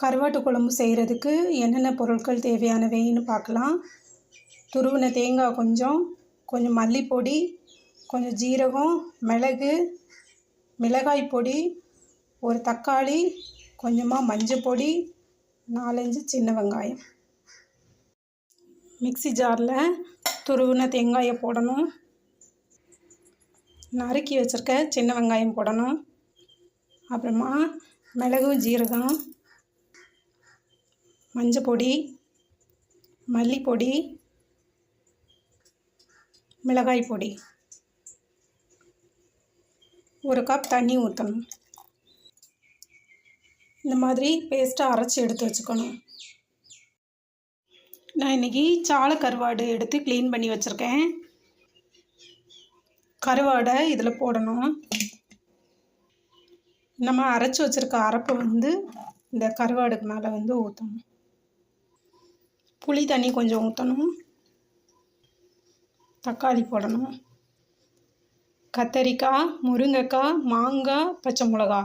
கருவாட்டு குழம்பு செய்கிறதுக்கு என்னென்ன பொருட்கள் தேவையானவைன்னு பார்க்கலாம். துருவின தேங்காய் கொஞ்சம் கொஞ்சம் மல்லிப்பொடி கொஞ்சம் ஜீரகம் மிளகு மிளகாய் பொடி ஒரு தக்காளி கொஞ்சமாக மஞ்சள் பொடி நாலஞ்சு சின்ன வெங்காயம். மிக்ஸி ஜாரில் துருவின தேங்காயை போடணும். நறுக்கி வச்சுருக்க சின்ன வெங்காயம் போடணும். அப்புறமா மிளகு ஜீரகம் மஞ்சள் பொடி மல்லிப்பொடி மிளகாய் பொடி. ஒரு கப் தண்ணி ஊற்றணும் இந்த மாதிரி பேஸ்ட்டாக அரைச்சி எடுத்து வச்சுக்கணும். நான் இன்றைக்கி சால கருவாடு எடுத்து க்ளீன் பண்ணி வச்சுருக்கேன். கருவாடை இதில் போடணும். நம்ம அரைச்சி வச்சுருக்க அரைப்பு வந்து இந்த கருவாடுக்கு மேலே வந்து ஊற்றணும் புளி தண்ணி கொஞ்சம் ஊற்றணும் தக்காளி போடணும். கத்தரிக்காய் முருங்கைக்காய் மாங்காய் பச்சை மிளகா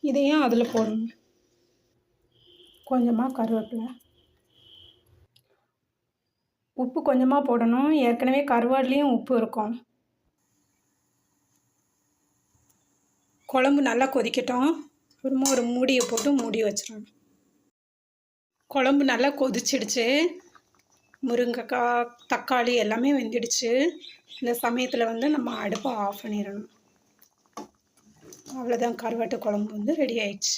இதையும் அதில் போடணும். கொஞ்சமாக கருவேப்பிலை. உப்பு கொஞ்சமாக போடணும். ஏற்கனவே கருவாடுலேயும் உப்பு இருக்கும். குழம்பு நல்லா கொதிக்கட்டும். அப்புறமா ஒரு மூடியை போட்டு மூடி வச்சிடணும். குழம்பு நல்லா கொதிச்சிடுச்சு. முருங்கைக்காய் தக்காளி எல்லாமே வெந்துடுச்சு. இந்த சமயத்தில் வந்து நம்ம அடுப்பை ஆஃப் பண்ணிடணும். அவ்வளோதான் கருவாட்டு குழம்பு வந்து ரெடி ஆயிடுச்சு.